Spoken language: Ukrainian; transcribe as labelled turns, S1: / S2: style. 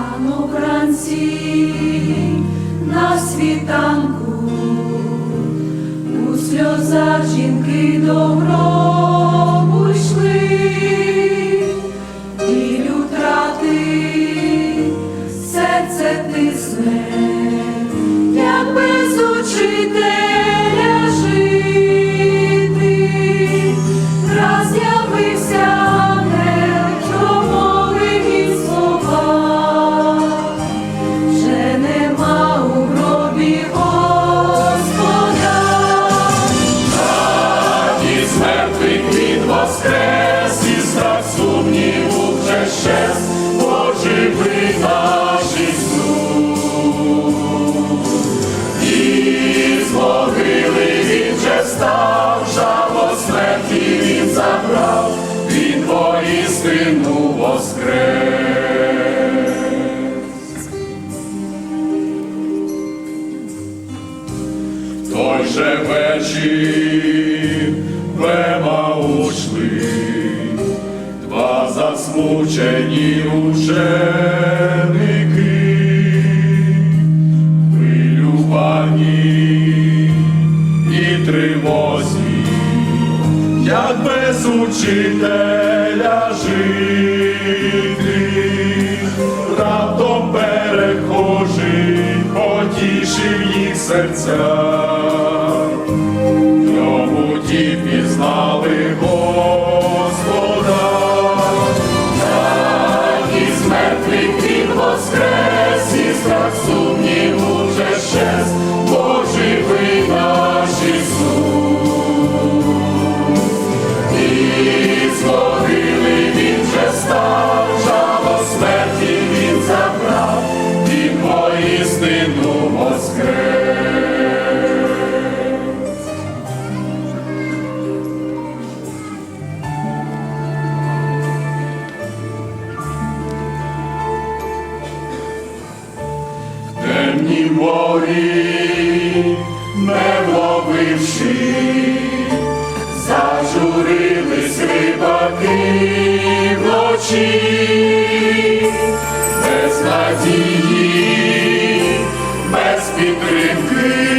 S1: Рано вранці на світанку у сльозах жінки добро.
S2: І з мертвих він воскрес, і страх сумніву вже щез, оживи наш Ісус. І могили він же став, жало смерті він забрав, він воістину воскрес. Той же вечір вема ушли, два засмучені ученики, хвилювані і тривозі, як без учителя жити, раптом перехожий потішив їх серця. Морі, не вловивши, зажурились рибаки вночі, без надії, без підтримки,